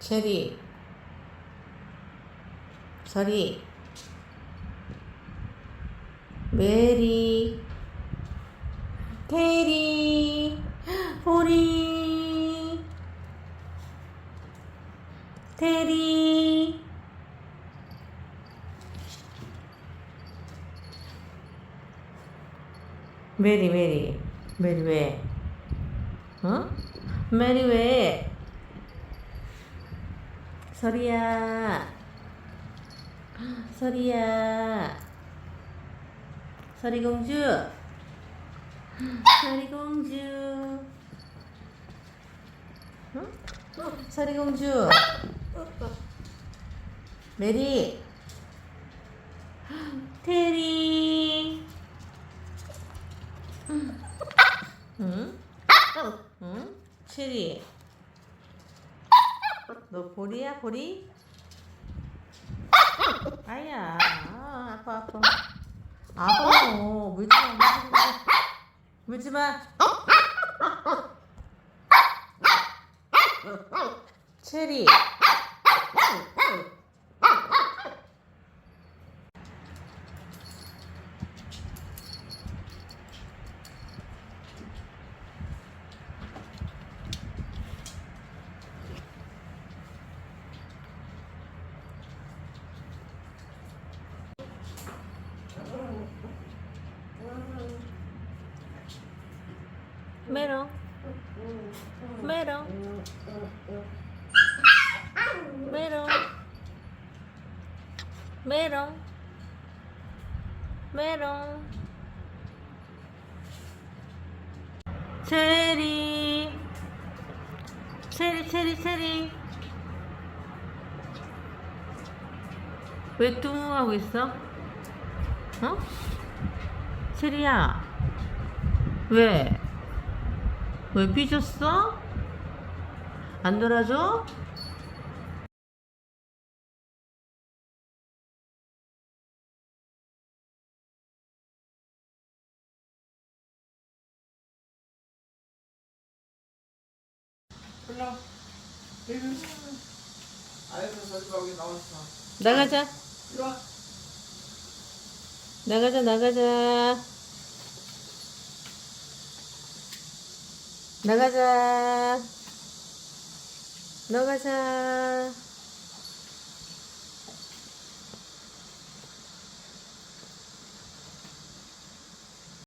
체리 서리 메리 테리 보리 테리 메리 메리 메리 왜? 어? 메리 왜? 서리야. 서리야. 서리 공주. 서리 공주. 응? 서리 공주. 메리. 테리. 응? 응? 체리 너 보리야 보리? 아야 아, 아파. 아파 아파요 물지마 물지마. 체리 메롱 메롱 메롱 메롱 메롱 체리 체리 체리 체리 왜 뚱하고 있어? 어? 체리야. 왜? 왜 삐졌어? 안? 올라. 나왔어. 나가자 이리 와. 나가자 나가자 나가자. 나가자